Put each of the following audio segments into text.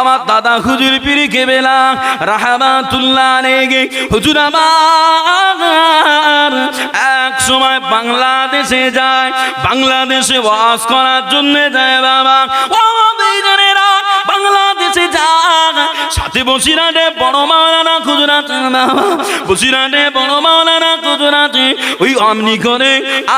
আমার দাদা হুজুর পিরি কেবেলা, রাহমাতুল্লাহ নেগে হুজুর আমার, এক সময় বাংলাদেশে যায়, বাংলাদেশে বাস করার জন্য যায় বাবা। সাথে বসিরাটে বড় মাওলানা খুজরাতে বসিরাটে বড় মাওলানা খুজরাতে। ওই অমনি করে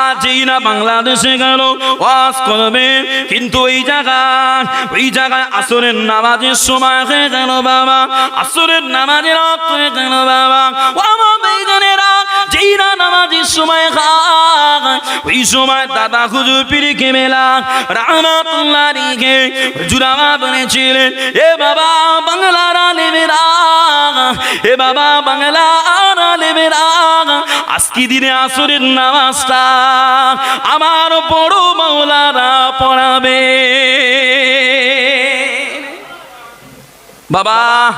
আজই না বাংলাদেশে গেল, ওয়াজ করবে। কিন্তু ওই জায়গায় ওই জায়গায় আসরের নামাজের সময় হয়ে গেল বাবা। আসরের নামাজের রক্ত হয়ে গেল বাবা। ও আমার বেজনেরা যেই না নামাজের সময় ওই সময় দাদা হুজুর পিরি কেমেলা রাহমাতুল্লাহ রিগে জুরামা বলেছিলেন, এ বাবা বাংলার দিনে আসরের নামাজটা আমার বড় মাওলানা পড়াবে। বাবা,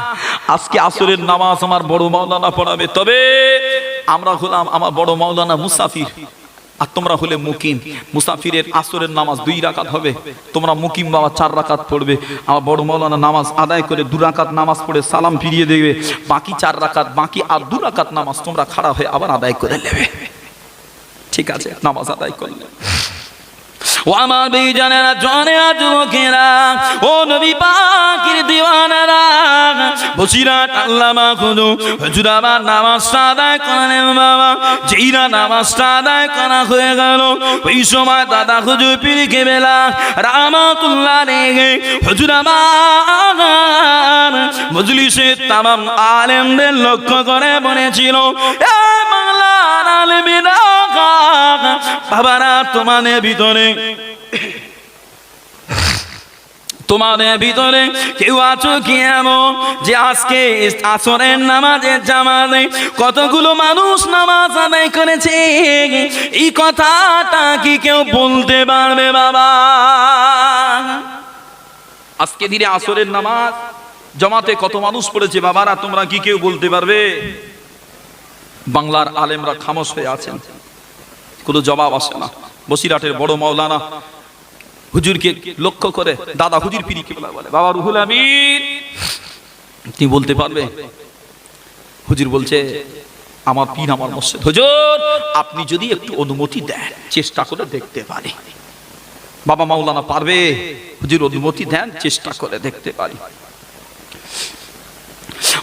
আজকে আসরের নামাজ আমার বড় মাওলানা পড়াবে। তবে আমরা হলাম আমার বড় মাওলানা মুসাফির। আর তোমরা হলে মুকিম। মুসাফিরের আসরের নামাজ দুই রাকাত হবে। তোমরা মুকিম বাবা চার রাকাত পড়বে। আমার বড় মৌলানা নামাজ আদায় করে দু রাকাত নামাজ পড়ে সালাম ফিরিয়ে দেবে। বাকি চার রাকাত, বাকি আর দু রাকাত নামাজ তোমরা খাড়া হয়ে আবার আদায় করে নেবে। ঠিক আছে, নামাজ আদায় করলে। ও আমার বেজানেরা জনে যুবকেরা ও নবী পাখির দিওয়ানারা। বসিরাট আল্লামা খুদু, হুজুর নামাজটা আদায় করলেন বাবা। যেইরা নামাজটা আদায় করা হয়ে গেল, ওই সময় দাদা হুজুর পিরিকে বেলা রামাতুল্লাহ রেগে হুজুর আমার মজলিসে তামাম আলেমদের লক্ষ্য করে বলেছিল, এ বাংলার আলেমেরা বাবারা, তোমাদের ভিতরে তোমাদের ভিতরে কেউ আছো কি যে আজকে আসরের নামাজের জামাতে কতগুলো মানুষ নামাজ আদায় করেছে? এই কথাটা কি কেউ বলতে পারবে, বাবা? আজকে দিনে আসরের নামাজ, জমাতে কত মানুষ পড়েছে, বাবারা, তোমরা কি কেউ বলতে পারবে? বাংলার আলেমরা খামোশ হয়ে আছেন। কোনো জবাব আসে না। বসিরাটের বড় মাওলানা হুজুরকে লক্ষ্য করে দাদা হুজুর পিরি কে বলে, বাবা রুহুল আমিন। তুমি বলতে পারবে, হুজুর বলছে, আমার পীর আমার মসজিদ। হুজুর, আপনি যদি একটু অনুমতি দেন, চেষ্টা করে দেখতে পারি। বাবা মাওলানা পারবে, হুজুর অনুমতি দেন, চেষ্টা করে দেখতে পারি।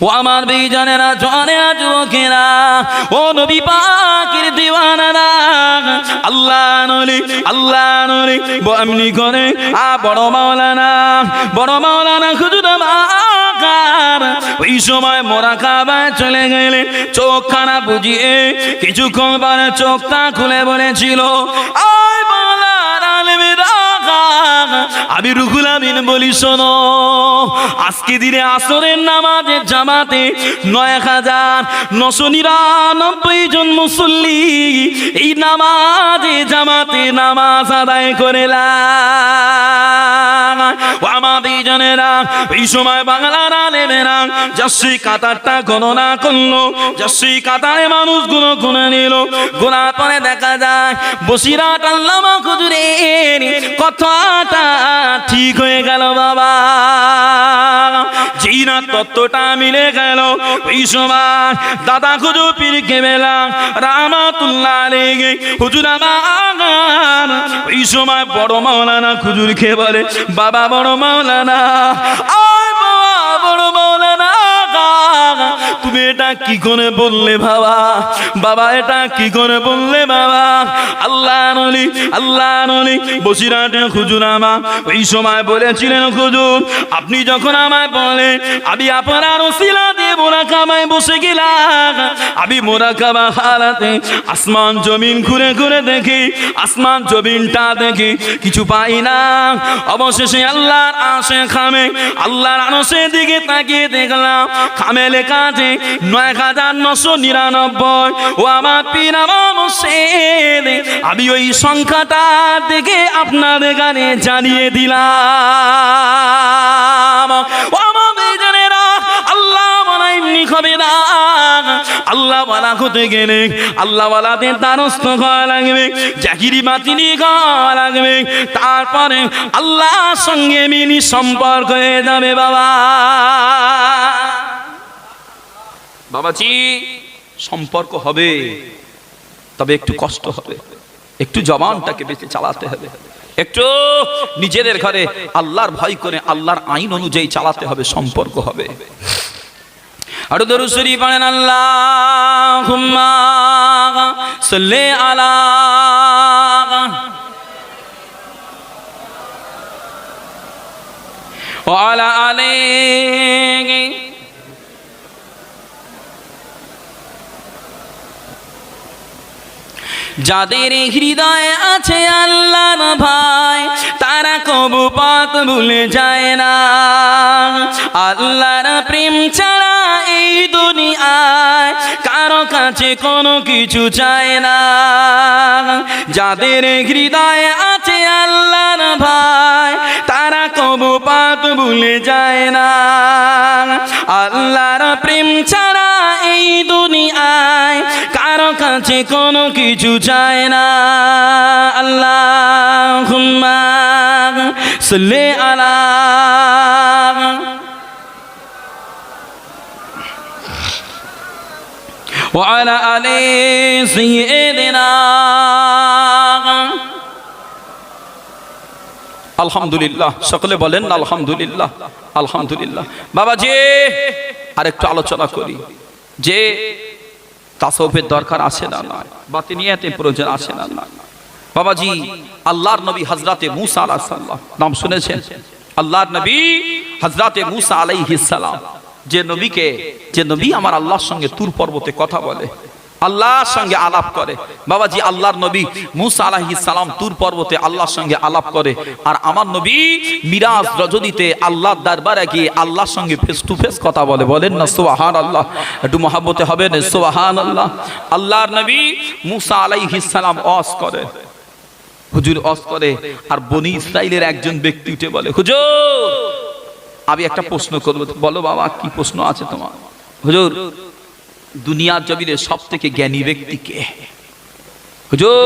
ও আমার বেজানেরা জনে যুবকেরা, ও নবী পাকের দিওয়ানারা। আল্লাহ নলি আল্লাহ নলি এমনি করে, আ, বড় মাওলানা বড় মাওলানা খুঁজু মাকার। ওই সময় মোরা কাবায় চলে গেলে চোখখানা বুঝিয়ে কিছুক্ষণ পরে চোখটা খুলে বলেছিল আয় আমি রুহুল আমিন বলি, শোনো, আজকে দিনে আসরের নামাজে জামাতে নয় হাজার নশো নিরানব্বই জন মুসল্লি এই নামাজে জামাতে নামাজ আদায় করে এই সময় বাংলার কাতারটা গণনা করল কাতারে গুনে নিল দেখা যায় কথাটা ঠিক হয়ে গেল বাবা। যেই তত্ত্বটা মিলে গেল, ওই সময় দাদা খুজু পীর কেবেলা রামাতুল্লাহ লেগে হুজুর আমার। ওই সময় বড় মাওলানা খুজুর খেয়ে বলে, বাবা বড় মাওলানা তুমি এটা কি করে বললে বাবা? বাবা, এটা কি করে বললে বাবা? আল্লাহ নলি আল্লাহ নলি বসিরাটে খুজুর আমা, ওই সময় বলেছিলেন খুজুর আপনি যখন আমায় বলেন, আমি আপনার ওসিলা দিয়ে মোরা কামায় বসে গেলাম। আমি মোরা কাবা হারাতে আসমান জমিন ঘুরে ঘুরে দেখি, আসমান জমিনটা দেখি, কিছু পাই না। অবশেষে আল্লাহর আশে খামে, আল্লাহর আনসের দিকে তাকিয়ে দেখলাম, খামে লেখা আছে নয় হাজার নশো নিরানব্বই। ও আমার আমার আমি ওই সংখ্যাটা দেখে আপনাদের গানে জানিয়ে দিলাম। ও আমার আল্লাহ এমনি হবে না আল্লাহ তারপরে আল্লাহর সঙ্গে মিনি সম্পর্ক হয়ে যাবে বাবা। বাবাজি সম্পর্ক হবে তবে একটু কষ্ট হবে একটু জবানটাকে বেঁচে চালাতে হবে একটু নিজেদের ঘরে আল্লাহর ভয় করে আল্লাহর আইন অনুযায়ী চালাতে হবে সম্পর্ক হবে আর দরুসরি পড়েন আল্লাহ সাল্লি আলা وعلى آله যাদের হৃদয়ে আছে আল্লাহর ভাই তারা কবু পথ ভুলে যায় না। আল্লাহর প্রেম ছাড়া দুনিয়ায় কারও কাছে কোনো কিছু চায় না। যাদের হৃদয়ে আছে আল্লাহর ভাই তারা কবু পথ ভুলে যায় না। আল্লাহর প্রেম ছাড়া এই দুনিয়ায় কারও কাছে কোনো কিছু চায় না। আল্লাহ সাল্লি আলা وعلى آل سيدنا আলহামদুলিল্লাহ সকলে বলেন আলহামদুলিল্লাহ আলহামদুলিল্লাহ বাবা যে আরেকটু আলোচনা করি যে তাসৌফের দরকার আছে না না বাতিনিয়াতে প্রয়োজন আছে না না বাবাজি আল্লাহর নবী হজরতে মুসা আলাহ সাল্লাম নাম শুনেছেন আল্লাহর নবী হজরতে মুসা আলাইহিস সালাম যে নবীকে, যে নবী আমার আল্লাহর সঙ্গে তুর পর্বতে কথা বলে, আল্লাহর সঙ্গে আলাপ করে। বাবাজি, আল্লাহর নবী মুসা আলাইহিস সালাম তুর পর্বতে আল্লাহর সঙ্গে আলাপ করে। আর আমার নবী মিরাজ রজনীতে আল্লাহর দরবারে গিয়ে আল্লাহর সঙ্গে ফেস টু ফেস কথা বলে। বলেন না সুবহান আল্লাহ একটু মহাব্বতে হবে না সুবহান আল্লাহ আল্লাহর নবী মুসা আলাইহিস সালাম ওয়াজ করে। হুজুর ওয়াজ করে। আর বনি ইসরাইলের একজন ব্যক্তি উঠে বলে, হুজুর আমি একটা প্রশ্ন করব। বলো বাবা, কি প্রশ্ন আছে তোমার? হুজুর, দুনিয়ার জমিনে সব থেকে জ্ঞানী ব্যক্তি কে? হুজুর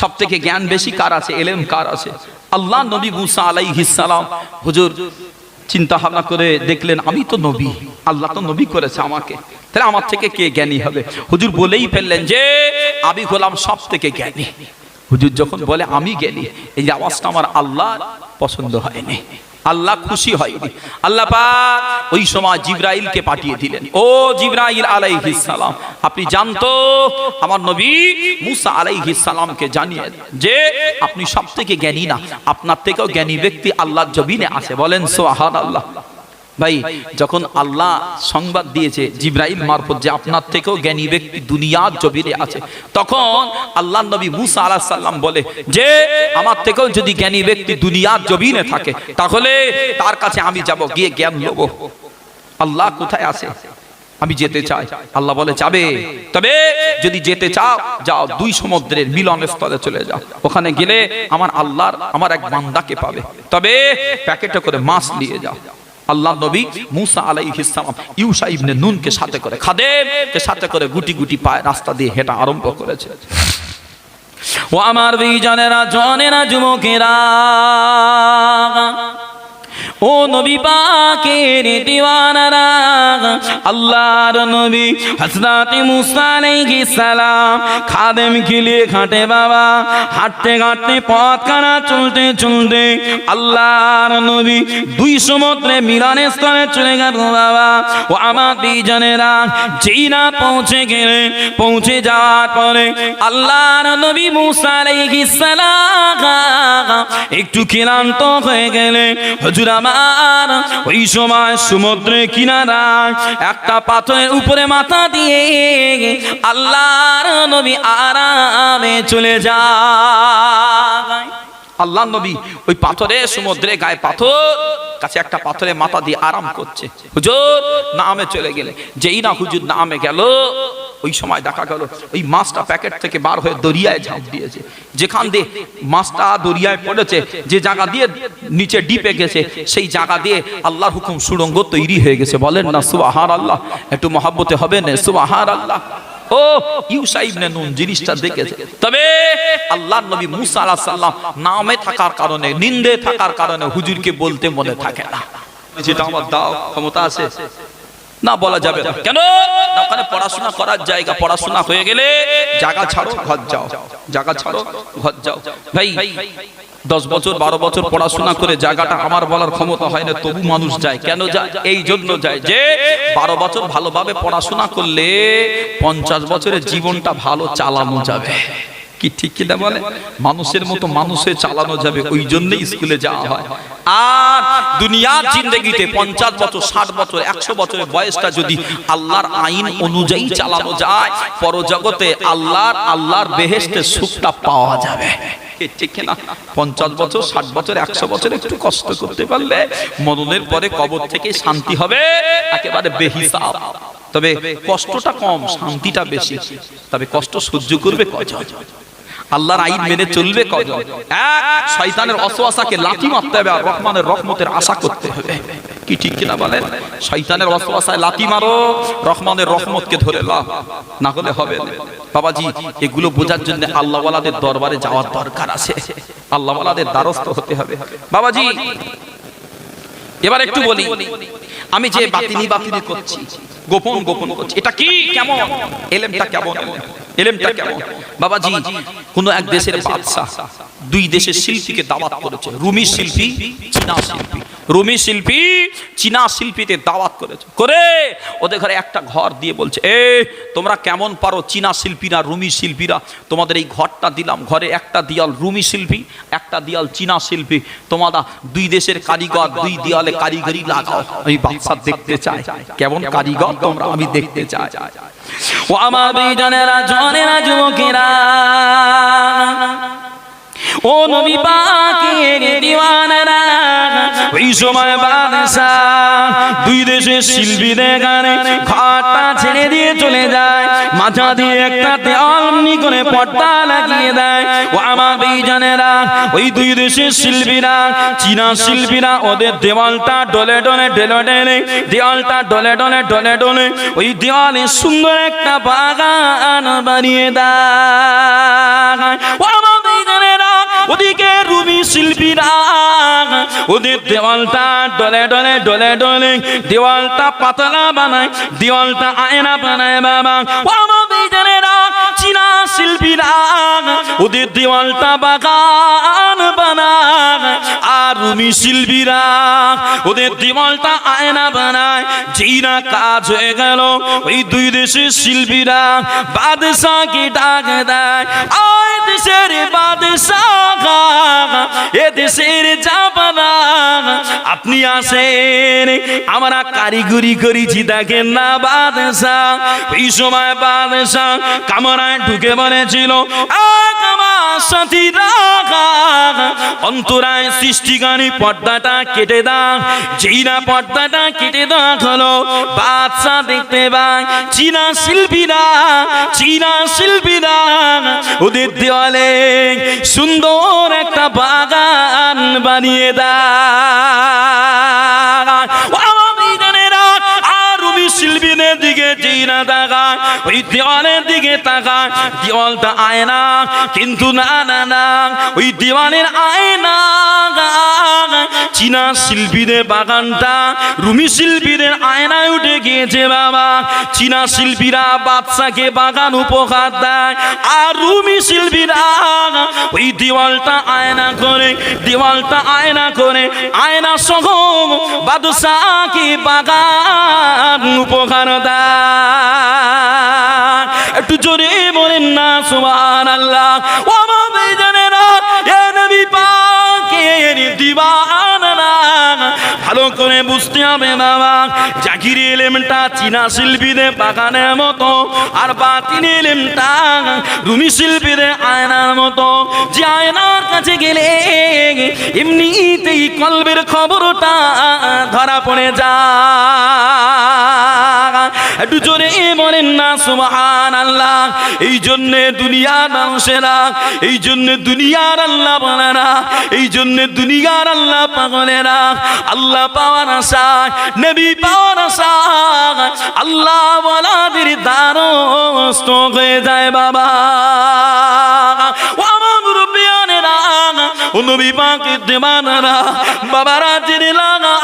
সব থেকে জ্ঞান বেশি কার আছে? এলেম কার আছে? আল্লাহ নবী মুসা আলাইহিস সালাম, হুজুর চিন্তা ভাবনা করে দেখলেন, আমি তো নবী, আল্লাহ তো নবী করেছে আমাকে। তাহলে আমার থেকে কে জ্ঞানী হবে? হুজুর বলেই ফেললেন যে, আমি হলাম সব থেকে জ্ঞানী। হুজুর যখন বলে, আমি জ্ঞানী, এই আওয়াজটা আমার আল্লাহ পছন্দ হয়নি। আল্লাহ খুশি হয়নি আল্লাহ পাক ওই সময় জিব্রাইলকে পাঠিয়ে দিলেন। ও জিব্রাইল আলাইহিস সালাম, আপনি জানতো, আমার নবী মুসা আলাইহিস সালামকে জানিয়ে যে, আপনি সব থেকে জ্ঞানী না, আপনার থেকেও জ্ঞানী ব্যক্তি আল্লাহর জবিনে আছে। বলেন সোহান আল্লাহ ভাই, যখন আল্লাহ সংবাদ দিয়েছে জিব্রাইল মারফত যে আপনার থেকেও জ্ঞানী ব্যক্তি দুনিয়ার জমিনে আছে, তখন আল্লাহ নবী মুসা আলাহ সাল্লাম বলে যে, আমার থেকেও যদি জ্ঞানী ব্যক্তি দুনিয়ার জমিনে থাকে, তাহলে তার কাছে আমি যাব, গিয়ে জ্ঞান নেব। আল্লাহ কোথায় আছে? আমি যেতে চাই। আল্লাহ বলে, যাবে। তবে যদি যেতে চাও, যাও দুই সমুদ্রের মিলন স্থলে চলে যাও। ওখানে গেলে আমার আল্লাহর, আমার এক বান্দাকে পাবে। তবে প্যাকেটে করে মাছ নিয়ে যাও। আল্লাহ নবী মুসা আলাই ইসলাম ইউসা ইবনে নুনকে সাথে করে খাদেমকে সাথে করে গুটি গুটি পায় রাস্তা দিয়ে হেঁটা আরম্ভ করেছে। ও আমার বিজনেরা জনেরা, যুবকেরা ও নবী পাকের দিওয়ানারা আল্লাহর নবী হযরত মুসা আলাইহিস সালাম, খাদেম গিলিয়ে খাটে বাবা, হাঁটতে হাঁটতে পথ কানা চলতে চলতে আল্লাহর নবী দুই সমুদ্রে মিলনের স্থলে চলে গেল বাবা। ও আমার বিজনেরা যেই না পৌঁছে গেলে, পৌঁছে যাওয়ার পরে আল্লাহর নবী মুসা আলাইহিস সালাম, একটু ক্লান্ত হয়ে গেলে, হুজুর আমার ওই সময় সমুদ্রের কিনারা একটা পাথরের উপরে মাথা দিয়ে আল্লাহর নবী আরামে চলে যায়। আল্লাহ নবী ওই পাথরে, সমুদ্রে গায়ে পাথর, কাছে একটা পাথরে মাথা দিয়ে আরাম করছে। হুজুর, নামে চলে গেলে। যেই না হুজুর নামে গেল, ওই সময় দেখা গেল, ওই মাছটা প্যাকেট থেকে বার হয়ে দরিয়ায় ঝাঁপ দিয়েছে। যেখান দিয়ে মাছটা দরিয়ায় পড়েছে, যে জায়গা দিয়ে নিচে ডিপে গেছে, সেই জায়গা দিয়ে আল্লাহর হুকুম সুড়ঙ্গ তৈরি হয়ে গেছে। বলেন না সুবাহার আল্লাহ একটু মহাব্বতে হবে না? সুবাহার আল্লাহ ও ইউসা ইবনে নুন জিনিসটা দেখেছে। তবে আল্লাহ নবী মুসা আলাইহিস নামে থাকার কারণে, নিন্দে থাকার কারণে হুজুরকে বলতে মনে থাকে না। যেটা আমার দাও ক্ষমতা আছে না বলা যাবে না। কেন? ওখানে পড়াশোনা করার জায়গা, পড়াশোনা হয়ে গেলে জায়গা ছাড়ো, ঘর যাও। জায়গা ছাড়ো, ঘর যাও। ভাই, দশ বছর, বারো বছর পড়াশোনা করে জায়গাটা আমার বলার ক্ষমতা হয় না, তবু মানুষ যায়। কেন যায়? এই জন্য যায় যে, বারো বছর ভালোভাবে পড়াশোনা করলে পঞ্চাশ বছরের জীবনটা ভালো চালানো যাবে। কি ঠিক কিনা বলে? মানুষের মতো মানুষে চালানো যাবে, ওই জন্যই স্কুলে যাওয়া হয়। আর দুনিয়ার জিন্দগিতে পঞ্চাশ বছর, ষাট বছর, একশো বছরের বয়সটা যদি আল্লাহর আইন অনুযায়ী চালানো যায়, পরজগতে আল্লাহর আল্লাহর বেহেস্টের সুখটা পাওয়া যাবে। পঞ্চাশ বছর, ষাট বছর, একশো বছর একটু কষ্ট করতে পারলে মননের পরে কবর থেকে শান্তি হবে, একেবারে বেহিসাব। তবে কষ্টটা কম, শান্তিটা বেশি। তবে কষ্ট সহ্য করবে কজন? আল্লাহর আইন মেনে চলবে কজন? এক, শয়তানের অসওয়াসাকে লাথি মারতে হবে আর রহমানের রহমতের আশা করতে হবে। কি ঠিক কিনা বলেন? শয়তানের অসওয়াসায় লাথি মারো, রহমানের রহমতকে ধরে লাও। না হলে হবে বাবাজি, এগুলো বোঝার জন্য আল্লাহওয়ালাদের দরবারে যাওয়ার দরকার আছে। আল্লাহওয়ালাদের দ্বারস্থ হতে হবে। বাবাজি, এবার একটু বলি। আমি যে বাতিনি বাতিনি করছি, গোপন গোপন করছি। এটা কি? কেমন? এলেমটা কেমন? এলেমটা কেমন? বাবাজি কোন এক দেশের বাদশা দুই দেশের শিল্পীকে দাওয়াত করেছে। রুমি শিল্পী চীনা শিল্পী। রুমি শিল্পী চীনা শিল্পীতে দাওয়াত করেছে। করে ওদের ঘরে একটা ঘর দিয়ে বলছে এ তোমরা কেমন পারো চীনা শিল্পীরা রুমি শিল্পীরা? তোমাদের এই ঘরটা দিলাম। ঘরে একটা দিয়াল রুমি শিল্পী একটা দিয়াল চীনা শিল্পী। তোমরা দুই দেশের কারিগর দুই দেয়ালে কারিগরি লাগাও। আমি বাদশা দেখতে চাই। কেমন কারিগর তোমরা? আমি দেখতে চাই। ও আমার বিজনেরা জনেরা যুবকেরা। ও নবী পাকের দিওয়ানারা, ওই সময় দুই দেশের শিল্পীদের গানে ছেড়ে দিয়ে চলে যায়। মাথা দিয়ে একটা করে পর্দা লাগিয়ে দেয়। ও আমার ওই দুই দেশের শিল্পীরা, চীনা শিল্পীরা, ওদের দেওয়ালটা ডলে ডলে ডলে ডলে, দেওয়ালটা ডলে ডলে ডলে ডলে, ওই দেওয়ালে সুন্দর একটা বাগান বানিয়ে দেয়। ওদিকে রুবি শিল্পীরা, ওদের দেওয়ালটা ডলে ডলে ডলে ডলে, দেওয়ালটা পাতলা বানায়, দেওয়ালটা আয়না বানায় বাবা। চীনা শিল্পীরা, ওদের দেওয়ালটা বাগান বানায়। আর রুমি শিল্পীরা, ওদের দেওয়ালটা আয়না বানায়। যেই না কাজ হয়ে গেল, ওই দুই দেশের শিল্পীরা বাদশাকে ডাক দেয়। আয় দেশের এ দেশের আপনি আসেন, আমরা কারিগরি করেছি, দেখেন না বাদশাহ এই সময় বাদশাহ কামরায় ঢুকে বলেছিল "আগ আমার সাথীরা অন্তরায় সৃষ্টিকারী পর্দাটা কেটে দাও, যেই না পর্দাটা কেটে বাদশা দেখতে চীনা শিল্পীরা চীনা শিল্পীরা ওদের দেওয়ালে সুন্দর একটা বাগান বানিয়ে দেয় আর শিল্পীদের দিকে জিনা তাকায় ওই দেওয়ালের দিকে তাকায় দেওয়ালটা আয়না, কিন্তু না না না, ওই দেওয়ালের আয়না চীনা শিল্পীদের বাগানটা, রুমি শিল্পীদের আয়নায় উঠে গিয়েছে বাবা। চীনা শিল্পীরা বাদশাকে বাগান উপহার দেয়, আর রুমি শিল্পীরা, ওই দেওয়ালটা আয়না করে, দেওয়ালটা আয়না করে, আয়না সহ বাদশাকে বাগান উপহার দেয়। একটু জোরে বলেন না সুবহান আল্লাহ ও আমার জানেরা, এ নবী পাকের দিবানা ভালো করে বুঝতে হবে বাবা, জাকির এলেমটা চীনা শিল্পীদের বাগানের মতো আর বাতিন এলেমটা রুমি শিল্পীদের আয়নার মতো। যে আয়নার কাছে গেলে এমনিতেই কলবের খবরটা ধরা পড়ে যায়। একটু জোরে বলেন না সুবহান আল্লাহ এই জন্য দুনিয়ার মানুষেরা, এই জন্য দুনিয়ার আল্লাহ বলেরা এই জন্য দুনিয়ার আল্লাহ পাগলেরা। আল্লাহ পাওয়ার আশায় নবী পাওয়ার আশায় আল্লাহ বলাদের দ্বারস্থ হয়ে যায় বাবা। নবী পাকের দেওয়ানারা, বাবারা জেনে লাগা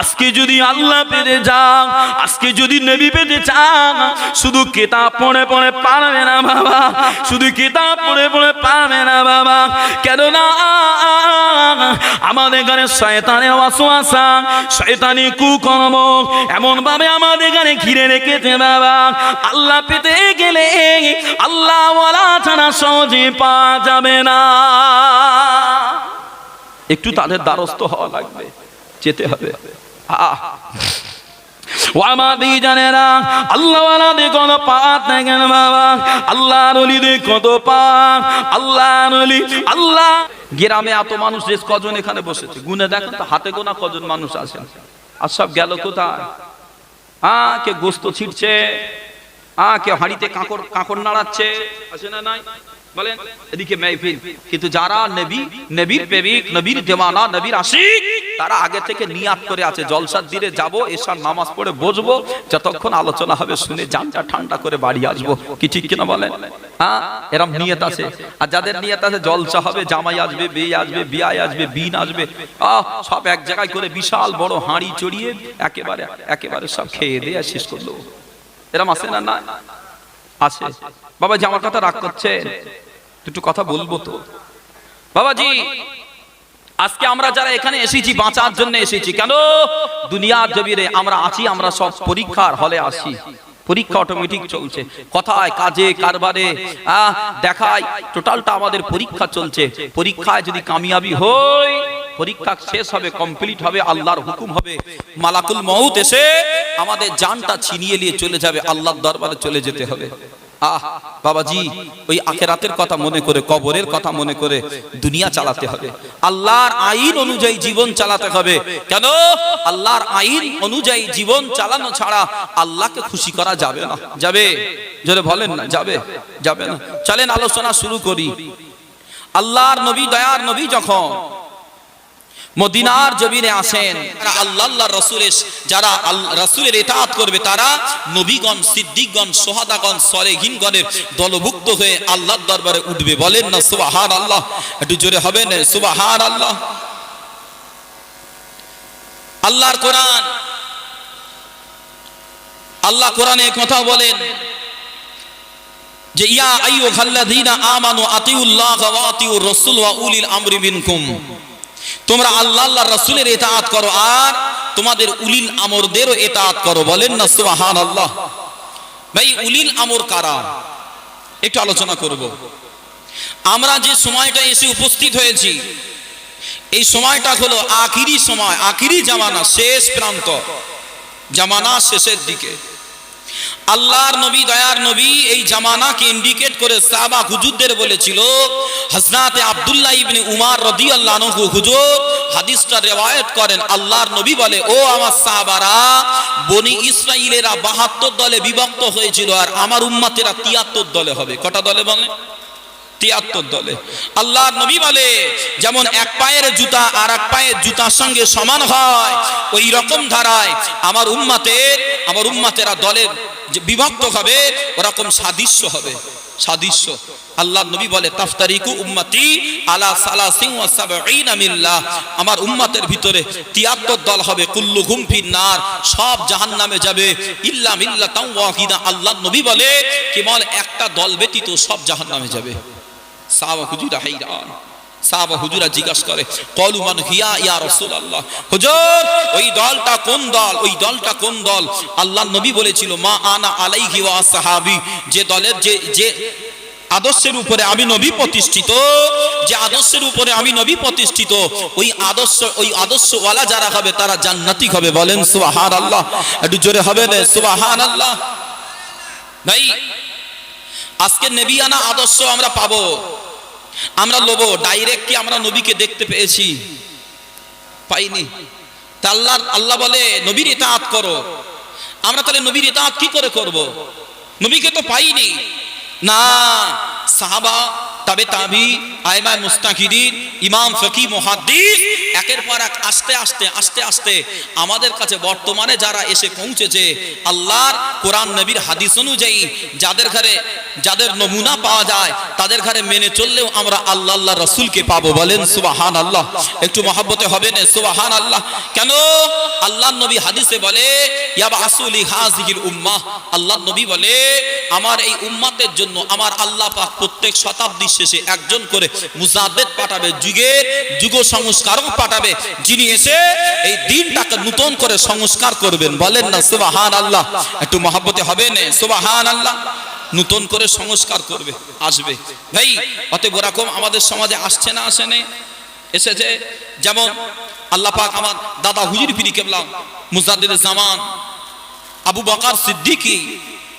আজকে যদি আল্লাহ পেতে যাও আজকে যদি নবী পেতে চান শুধু কেতাব পড়ে পড়ে পারবে না বাবা শুধু কেতাব পড়ে পড়ে পারবে না বাবা কেননা আমাদের এখানে শয়তানের ওয়াসওয়াসা শয়তানি কুকর্ম এমন ভাবে আমাদের এখানে ঘিরে রেখেছে বাবা আল্লাহ পেতে গেলে আল্লাহ ওয়ালা ছাড়া সহজে পাওয়া যাবে না। একটু তাদের দ্বারস্থ হওয়া লাগবে, যেতে হবে। আহ। ও জানেরা আল্লাহ পাত দেখেন বাবা আল্লাহ। গ্রামে এত মানুষ যে কজন এখানে বসেছে, গুনে দেখেন তো হাতে গোনা কজন মানুষ আছেন। আর সব গেল কোথায়? হ্যাঁ কে গোস্ত ছিটছে হ্যাঁ কে হাঁড়িতে কাঁকড় কাঁকড় নাড়াচ্ছে, আছে না নাই? বলেন, এদিকে মেহফিল কিন্তু যারা নবী, নবীর প্রেমিক, নবীর দেওয়ানা নবীর আশিক, তারা আগে থেকে নিয়াত করে আছে, জলসার দিনে যাব এসার নামাজ পড়ে বসবো, যতক্ষণ আলোচনা হবে, শুনে জানটা ঠান্ডা করে বাড়ি আসব। কি ঠিক কিনা বলেন? হ্যাঁ এরম নিয়ত আছে। আর যাদের নিয়ত আছে, জলসা হবে, জামাই আসবে বিয়ে আসবে বিয়ায় আসবে, বিন আসবে। আহ, সব এক জায়গায় করে বিশাল বড় হাঁড়ি চড়িয়ে একেবারে একেবারে সব খেয়ে দিয়ে শেষ করল। এরম আছে না না আছে। বাবাজি আমার কথা রাগ করছে। একটু কথা বলব তো। বাবাজি, আজকে আমরা যারা এখানে এসেছি, বাঁচার জন্য এসেছি, কেন? দুনিয়ার জমিরে আমরা আছি, আমরা সব পরীক্ষার হলে আসি পরীক্ষা অটোমেটিক চলছে। কথায়, কাজে, কারবারে দেখায় টোটালটা আমাদের পরীক্ষা চলছে। পরীক্ষায় যদি কামিয়াবি হই, পরীক্ষা শেষ হবে কমপ্লিট হবে, আল্লাহর হুকুম হবে। মালাকুল মউত এসে আমাদের জানটা ছিনিয়ে নিয়ে চলে যাবে, আল্লাহর দরবারে চলে যেতে হবে। আহ, বাবাজি, ওই আখেরাতের কথা মনে করে, কবরের কথা মনে করে দুনিয়া চালাতে হবে। আল্লাহর আইন অনুযায়ী জীবন চালাতে হবে। কেন? আল্লাহর আইন অনুযায়ী জীবন চালানো ছাড়া আল্লাহকে খুশি করা যাবে না। যাবে? যদি বলেন না, যাবে? যাবে না। চলেন আলোচনা শুরু করি। আল্লাহর নবী, দয়ার নবী যখন মদিনার জমিনে আসেন। তারা আল্লাহ আল্লাহ রসুলের যারা রসুলের এতাত করবে তারা নবীগণ সিদ্দিকগণ সোহাদাগণ সলেহীনগণের দলভুক্ত হয়ে আল্লাহর দরবারে উঠবে। বলেন না সুবাহার আল্লাহ একটু জোরে হবে না? সুবাহার আল্লাহ আল্লাহর কোরআন। আল্লাহ কোরআনে কথা বলেন যে ইয়া আইয়ুহাল্লাযীনা আমানু আতিউল্লাহ ওয়া আতিউর রাসূল ওয়া উলিল আমরি মিনকুম। তোমরা আল্লাহ আল্লাহ রসুলের এতাআত করো আর তোমাদের উলিল আমরদেরও এতাআত করো, বলেন না সুবহানাল্লাহ। ভাই, উলিল আমর কারা? একটু আলোচনা করব। আমরা যে সময়টা এসে উপস্থিত হয়েছি, এই সময়টা হলো আখিরি সময়, আখিরি জামানা, শেষ প্রান্ত জামানা শেষের দিকে। আল্লাহর নবী, দয়ার নবী এই জামানাকে ইন্ডিকেট করে সাহাবা হুজুরদের বলেছিল হাসনাতে আব্দুল্লাহ ইবনে উমার রাদিয়াল্লাহু আনহু হুজুর হাদিসটা রিওয়ায়াত করেন, আল্লাহর নবী বলে, ও আমার সাহাবারা, বনি ইসরাইলেরা 72 দলে বিভক্ত হয়েছিল আর আমার উম্মতেরা 73 দলে হবে। কটা দলে বলে? তিয়াত্তর দলে। আল্লাহ নবী বলে, যেমন এক পায়ের জুতা আর এক পায়ের জুতার সঙ্গে সমান হয়, ওই রকম ধারায় আমার উম্মাতের, আমার উম্মাতেরা দলের যে বিভক্ত হবে, ওরকম সাদৃশ্য হবে। সাদৃশ্য। আল্লাহ নবী বলে, তাফতারিকু উম্মতি আলা সালাসিন ওয়া সাবঈনা মিল্লাহ। আমার উম্মতের ভিতরে 73 দল হবে, কুল্লু কুল্লুহুম ফিন্নার, সব জাহান্নামে যাবে। ইল্লা মিল্লাতান ওয়াহিদা। আল্লাহ নবী বলে, কেবল একটা দল ব্যতীত সব জাহান্নামে যাবে। সাহাবা হুজুরা হাইরান। সাহাবা হুজুরা জিজ্ঞাসা করে, কলু মান হিয়া ইয়া রাসূলুল্লাহ? হুজুর, ওই দলটা কোন দল? ওই দলটা কোন দল? আল্লাহ নবী বলেছিল, মা আনা আলাইহি ওয়া যে দলের যে যে আদর্শের উপরে আমি নবী প্রতিষ্ঠিত, যে আদর্শের উপরে আমি নবী প্রতিষ্ঠিত, ওই আদর্শ, ওই আদর্শওয়ালা যারা হবে, তারা জান্নাতি হবে। বলেন সুবহান আল্লাহ একটু জোরে হবে না সুবহান আল্লাহ ভাই আজকে নেবিয়ানা আদর্শ আমরা পাবো। আমরা লোবো। ডাইরেক্ট কি আমরা নবীকে দেখতে পেয়েছি? পাইনি। তা আল্লাহ আল্লাহ বলে, নবীর ইতাআত করো। আমরা তাহলে নবীর ইতাআত কি করে করব? নবীকে তো পাইনি। না, সাহাবা, তবে তাবি আইমা মুস্তাকিদিন ইমাম ফকি, মুহাদ্দিস, একের পর এক আস্তে আস্তে আস্তে আস্তে আমাদের কাছে বর্তমানে যারা এসে পৌঁছেছে, আল্লাহর কোরআন, নবীর হাদিস অনুযায়ী যাদের ঘরে যাদের নমুনা পাওয়া যায়, তাদের ঘরে মেনে চললেও আমরা আল্লাহ আল্লাহ রসুলকে পাবো বলেন সুবাহান আল্লাহ একটু মহাব্বতে হবে না সুবাহান আল্লাহ কেন? আল্লাহ নবী হাদিসে বলে উম্মাহ আল্লাহ নবী বলে, আমার এই উম্মাতের জন্য আমার আল্লাহ পাক প্রত্যেক শতাব্দীর শেষে একজন করে মুজাদ্দেদ পাঠাবে যুগের যুগ সংস্কারক পাঠাবে, যিনি এসে এই দিনটাকে নতুন করে সংস্কার করবেন। বলেন না সুবাহান আল্লাহ একটু মহাব্বতে হবে না সুবাহান আল্লাহ নূতন করে সংস্কার করবে, আসবে। ভাই, অতএব ওরকম আমাদের সমাজে আসছে না, আসে এসেছে, যেমন আল্লাহ পাক আমার দাদা হুজুর ফিরি কেবলাম মুজাদ্দিদ জামান। আবু বকার সিদ্দিকী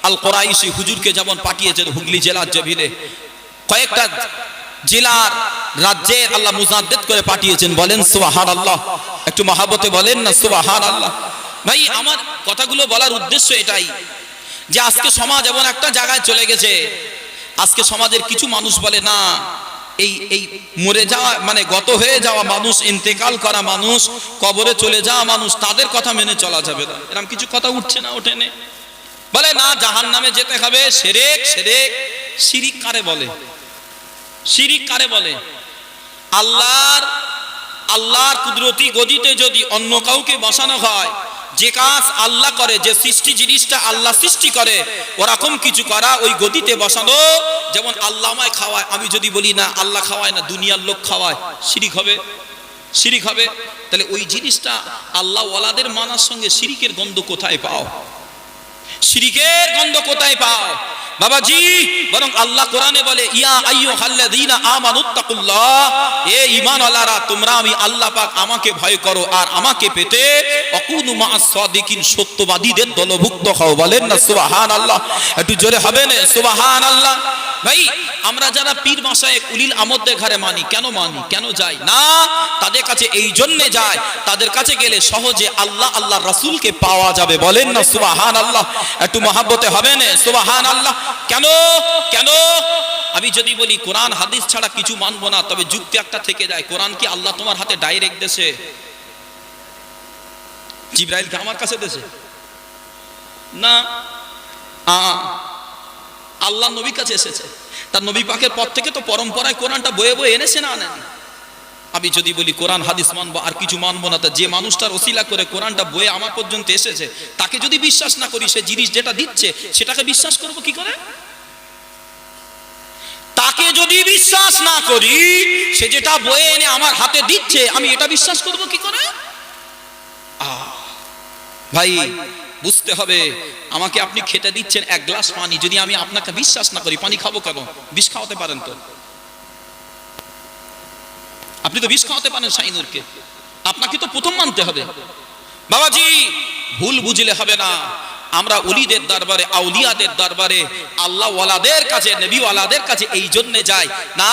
আল কোরাইশি হুজুরকে যেমন পাঠিয়েছেন হুগলি জেলার জমিনে, কয়েকটা জেলার রাজ্যের আল্লাহ মুজাদ্দেদ করে পাঠিয়েছেন, বলেন সুবাহান আল্লাহ একটু মহাবতে বলেন না সুবাহান আল্লাহ ভাই, আমার কথাগুলো বলার উদ্দেশ্য এটাই যে আজকে সমাজ এমন একটা জায়গায় চলে গেছে। আজকে সমাজের কিছু মানুষ বলে, না, এই এই মরে যাওয়া মানে গত হয়ে যাওয়া মানুষ, ইন্তেকাল করা মানুষ, কবরে চলে যাওয়া মানুষ, তাদের কথা মেনে চলা যাবে না। এরকম কিছু কথা উঠছে না ওঠে বলে, না জাহান নামে যেতে হবে। সেরেক সেরেক, শিরিক কারে বলে? শিরিক কারে বলে? আল্লাহর আল্লাহর কুদরতি গদিতে যদি অন্য কাউকে বসানো হয় যে কাজ আল্লাহ করে, যে সৃষ্টি জিনিসটা আল্লাহ সৃষ্টি করে, ওরকম কিছু করা ওই গদিতে বসানো, যেমন আল্লাহ আমায় খাওয়ায়। আমি যদি বলি, না, আল্লাহ খাওয়ায় না, দুনিয়ার লোক খাওয়ায়, শিরিক হবে শিরিক হবে। তাহলে ওই জিনিসটা আল্লাহ ওয়ালাদের মানার সঙ্গে শিরিকের গন্ধ কোথায় পাও? শিরিকের গন্ধ কোথায় পাও? বাবাজি, বরং আল্লাহ কোরআনে বলে, ইয়া আইয়ু হাল্লাযীনা আমানুত্তাকুল্লাহ এ ঈমানওয়ালারা, তোমরা আমি আল্লাহ পাক আমাকে ভয় করো আর আমাকে পেতে অকুনু মা'আস সাদিকিন, সত্যবাদীদের দলভুক্ত হও। বলেন না, সুবহানাল্লাহ। একটু জোরে হবে না? সুবহানাল্লাহ। ভাই, আমরা যারা পীর মাসায়েক উলিল আমদের ঘরে মানি, কেন মানি, কেন যাই? না, তাদের কাছে এই জন্যে যায় তাদের কাছে গেলে সহজে আল্লাহ আল্লাহ রাসূলকে পাওয়া যাবে। বলেন না সুবাহান আল্লাহ একটু মহাব্বতে হবে না? সুবাহান আল্লাহ কেন? কেন? আমি যদি বলি কোরআন, হাদিস ছাড়া কিছু মানবো না, তবে যুক্তি একটা থেকে যায়। কোরআন কি আল্লাহ তোমার হাতে ডাইরেক্ট দেশে? জিব্রাইলকে আমার কাছে দেশে? না। আল্লাহ নবীর কাছে এসেছে। তার নবী পাকের পর থেকে তো পরম্পরায় কোরআনটা বয়ে বয়ে এনেছে না আনেন? আমি যদি বলি কোরআন, হাদিস মানবো, আর কিছু মানবো না, তা যে মানুষটার ওসিলা করে কোরআনটা বয়ে আমার পর্যন্ত এসেছে, তাকে যদি বিশ্বাস না করি, সে জিনিস যেটা দিচ্ছে, সেটাকে বিশ্বাস করব কি করে? তাকে যদি বিশ্বাস না করি, সে যেটা বয়ে এনে আমার হাতে দিচ্ছে, আমি এটা বিশ্বাস করব কি করে? ভাই, বুঝতে হবে, আমাকে আপনি খেতে দিচ্ছেন এক গ্লাস পানি, যদি আমি আপনাকে বিশ্বাস না করি, পানি খাব কেন বিষ খাওয়াতে পারেন তো। আপনি তো বিষ খাওয়াতে পারেন সাইনুরকে আপনাকে তো প্রথম মানতে হবে। বাবাজি, ভুল বুঝলে হবে না। আমরা অলিদের দরবারে, আউলিয়াদের দরবারে আল্লাহ ওয়ালাদের কাছে নবী ওয়ালাদের কাছে এই জন্য যাই। না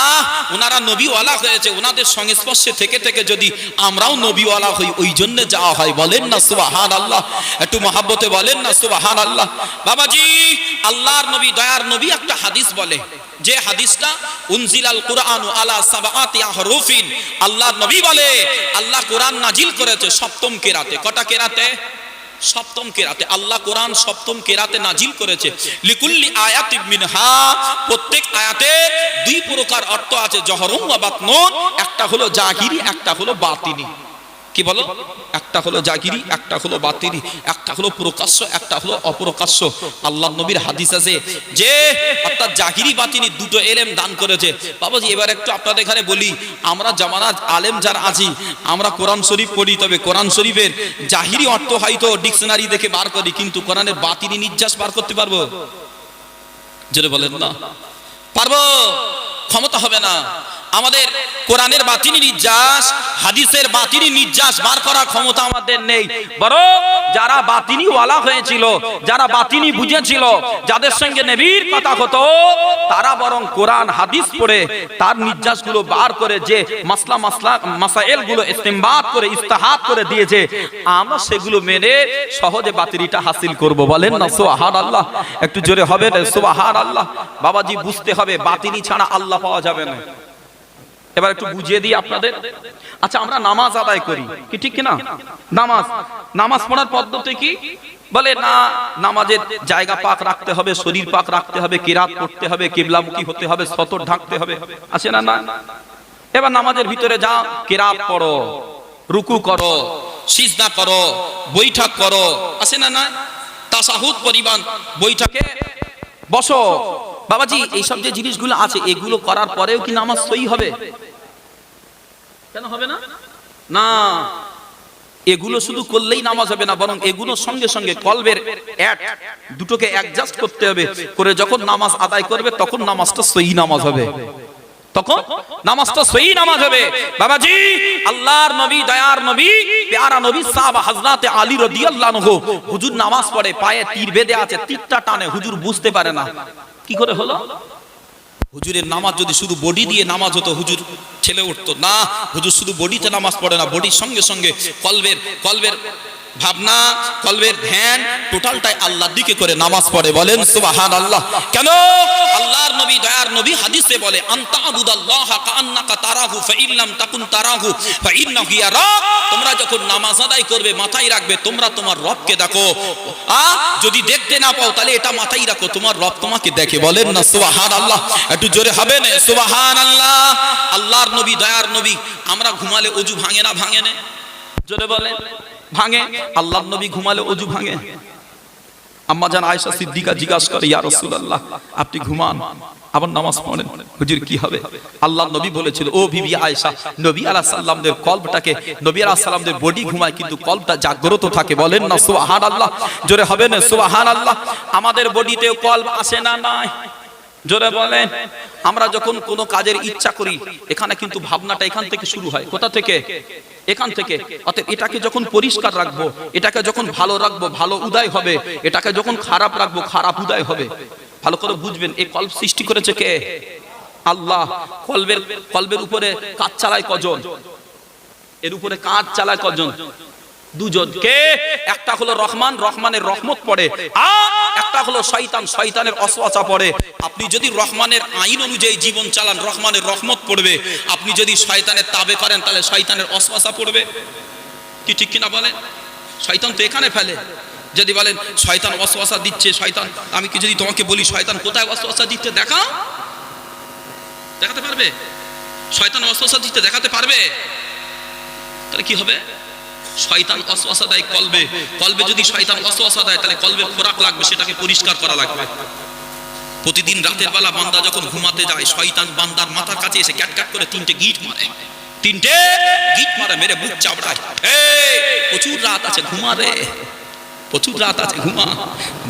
ওনারা নবী ওয়ালা হয়েছে ওনাদের সংস্পর্শে থেকে থেকে যদি আমরাও নবী ওয়ালা হই, ওই জন্য যাওয়া হয়। বলেন না সুবাহান আল্লাহ একটু মহাব্বতে বলেন না সুবাহান আল্লাহ বাবাজি, আল্লাহর নবী, দয়ার নবী একটা হাদিস বলে। যে হাদিসটা, উনজিলাল কুরআন আলা সাবাতি আহরুফিন। আল্লাহর নবী বলে, আল্লাহ কোরআন নাজিল করেছে সপ্তম কেরাতে। কটা কেরাতে? সপ্তম কেরাতে আল্লাহ কোরআন সপ্তম কেরাতে নাজিল করেছে। লিকুল্লি আয়াত মিনহা, প্রত্যেক আয়াতে দুই প্রকার অর্থ আছে, জহরম বা বাতনুন, একটা হলো জাহিরি একটা হলো বাতিনি। কি বলো? একটা হলো জাগিরি, একটা হলো বাতিরি একটা হলো প্রকাশ্য, একটা হলো অপ্রকাশ্য। আল্লাহ নবীর হাদিস আছে যে, অর্থাৎ জাহিরি বাতিনি দুটো এলেম দান করেছে। বাবাজি, এবার একটু আপনাদের এখানে বলি, আমরা জামানা আলেম যারা আছি, আমরা কোরআন শরীফ পড়ি, তবে কোরআন শরীফের জাহিরি অর্থ হয়তো ডিকশনারি দেখে বার করি, কিন্তু কোরআনের বাতিনি নির্যাস বার করতে পারব? যেটা বলেন না। পারব? ক্ষমতা হবে না। আমাদের কোরআনের বাতিনি নির্যাস, হাদিসের বাতিনি নির্যাস বার করার ক্ষমতা আমাদের নেই। বরং যারা বাতিনি ওয়ালা হয়েছিল, যারা বাতিনি বুঝেছিল, যাদের সঙ্গে নবীর কথা হতো, তারা বরং কোরআন, হাদিস পড়ে তার নির্যাসগুলো বার করে যে মাসলা মাসলা মাসাইলগুলো ইস্তেমবাদ করে ইস্তাহাত করে দিয়েছে, আমরা সেগুলো মেনে সহজে বাতিরিটা হাসিল করব। বলেন না সোহার আল্লাহ একটু জোরে হবে না সোহার আল্লাহ বাবাজি, বুঝতে হবে, বাতিনি ছাড়া আল্লাহ পাওয়া যাবে না। এবার একটু বুঝিয়ে দিই আপনাদের। আচ্ছা আমরা নামাজ আদায় করি, কি ঠিক কি না নামাজ। নামাজ পড়ার পদ্ধতি কি? বলে, না, নামাজের জায়গা পাক রাখতে হবে, শরীর পাক রাখতে হবে, কিরাত করতে হবে, কিবলামুখী হতে হবে, সতর ঢাকতে হবে। আছে না না এবার নামাজের ভিতরে যা, কিরাত পড়ো, রুকু করো, সিজদা করো, বৈঠক করো, আছে না না তাসাহুদ পরিমাণ, বৈঠকে বসো। বাবাজি, এইসব যে জিনিসগুলো আছে, এগুলো করার পরেও কি নামাজ সই হবে? কেন হবে না? না, এগুলো শুধু করলেই নামাজ হবে না, বরং সঙ্গে সঙ্গে কলবের দুটোকে অ্যাডজাস্ট করতে হবে, করে যখন নামাজ আদায় করবে তখন নামাজটা সহি নামাজ হবে। তখন নামাজটা সহি নামাজ হবে। বাবাজি, আল্লাহর নবী, দয়ার নবী নবী আলী হুজুর নামাজ পড়ে, পায়ে তীর বেঁধে আছে, তীরটা টানে, হুজুর বুঝতে পারে না। কি করে হলো? হুজুরের নামাজ যদি শুধু বডি দিয়ে নামাজ হতো, হুজুর ছেলে উঠতো। না, হুজুর শুধু বডিতে নামাজ পড়ে না, বডির সঙ্গে সঙ্গে কলবের কলবের ভাবনা, কলবের ধ্যান, টোটালটাই আল্লাহর দিকে করে নামাজ পড়ে বলেন সুবাহান আল্লাহ কেন? আল্লাহর নবী, দয়ার নবী হাদিসে বলে আনতাবুদাল্লাহ কান্নাকা তারাহু ফাইল্লাম তাকুন তারাহু ফাইন্নাহু ইয়ারাক তোমরা যখন নামাজ আদায় করবে, মাথায় রাখবে, তোমরা তোমার রবকে দেখো। আ? যদি দেখতে না পাও, তাহলে এটা মাথায় রাখো, তোমার রব তোমাকে দেখে বলেন না সুবাহান আল্লাহ একটু জোরে হবে না? সুবাহান আল্লাহ আল্লাহর নবী, দয়ার নবী, আমরা ঘুমালে অজু ভাঙে না ভাঙে না? জোরে বলে ভাঙে, আল্লাহর নবী ঘুমালে অজু ভাঙে। আম্মা জান আয়েশা সিদ্দিকা জিজ্ঞাসা করে, ইয়া রাসূলুল্লাহ, আপনি ঘুমান? আবার নামাজ পড়েন? হুজুর, কি হবে? আল্লাহর নবী বলেছিল, ও বিবি আয়েশা, নবী আলাইহিস সালামদের কলবটাকে নবী আলাইহিস সালামদের বডি ঘুমায়, কিন্তু কলবটা জাগ্রত থাকে, বলেন না, সুবহানাল্লাহ, জোরে হবে না, সুবহানাল্লাহ, আমাদের বডিতেও কলব আসে না, নাই। জোরে বলেন, আমরা যখন কোনো কাজের ইচ্ছা করি, এখানে কিন্তু ভাবনাটা এখান থেকে শুরু হয়। কোথা থেকে? এখান থেকে। অতএব এটাকে যখন পরিষ্কার রাখব, এটাকে যখন ভালো রাখব, ভালো উদয় হবে, এটাকে যখন খারাপ রাখব, খারাপ উদয় হবে। ভালো করে বুঝবেন, এই কল্প সৃষ্টি করেছে কে? আল্লাহ। কলবের কলবের উপরে কাজ চালায় কজন? এর উপরে কাজ চালায় কজন? দুজন। কে? একটা হলো রহমান, রহমানের রহমত পড়ে। আর একটা হলো শয়তান, শয়তানের অসওয়াসা পড়ে। আপনি যদি রহমানের আইন অনুযায়ী জীবন চালান, রহমানের রহমত পড়বে। আপনি যদি শয়তানের তাবে করেন, তাহলে শয়তানের অসওয়াসা পড়বে। কি ঠিক কিনা বলেন? শয়তান তো এখানে ফেলে। যদি বলেন, শয়তান অসওয়াসা দিচ্ছে, শয়তান আমি কি যদি তোমাকে বলি, শয়তান কোথায় অসওয়াসা দিচ্ছে, দেখা? দেখাতে পারবে? শয়তান অসওয়াসা দিচ্ছে, দেখাতে পারবে? তাহলে কি হবে? শয়তান অসওয়াসা দেয় কলবে। কলবে যদি শয়তান অসওয়াসা দেয়, তাহলে কলবে খোরাক লাগবে, সেটাকে পরিষ্কার করা লাগবে। প্রতিদিন রাতের বেলা বান্দা যখন ঘুমাতে যায়, শয়তান বান্দার মাথার কাছে এসে ক্যাট ক্যাট করে তিনটে গিট মারে। তিনটে গিট মারে, মেরে বুক চাপড়ায়। প্রচুর রাত আছে, ঘুমা রে। প্রচুর রাত আছে, ঘুমা।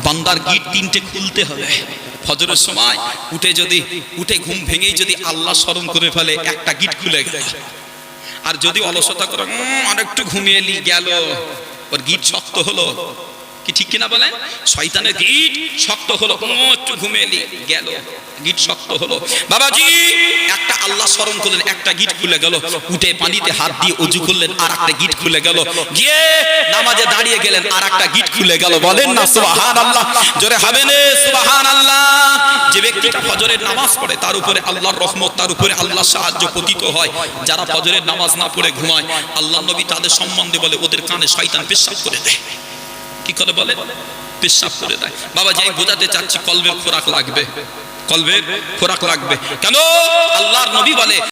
বান্দার গিট তিনটে খুলতে হবে। ফজরের সময় উঠে যদি, উঠে ঘুম ভেঙেই যদি আল্লাহ স্মরণ করে ফেলে, একটা গিট খুলে গেল আর যদি অলসতা করে উম, আর একটু ঘুমিয়ে গেল। ওর গিট শক্ত হলো। কি ঠিক কিনা বলেন? শয়তানের গিট শক্ত হলো একটু ঘুমিয়ে লি গেল। গিট শক্ত হলো। বাবাজি, একটা আল্লাহ স্মরণ করলেন, একটা গিট খুলে গেল। উঠে পানিতে হাত দিয়ে অজু করলেন আর একটা গিট খুলে গেল। গিয়ে নামাজে দাঁড়িয়ে গেলেন আর একটা গিট খুলে গেল। বলেন না সুবাহান আল্লাহ জোরে হবে নে সুবাহান আল্লাহ যে ব্যক্তিটা ফজরের নামাজ পড়ে, তার উপরে আল্লাহর রহমত, তার উপরে আল্লাহর সাহায্য পতিত হয়। যারা ফজরের নামাজ না পড়ে ঘুমায়, আল্লাহ নবী তাদের সম্বন্ধে বলে, ওদের কানে শয়তান পেশাব করে দেয়। কি করে বলে? পেশাব করে দেয়। বাবা যাই বোঝাতে চাচ্ছি, কলবের খোরাক লাগবে। কলবের খোরাক লাগবে। কেন? আল্লাহর নবী বলে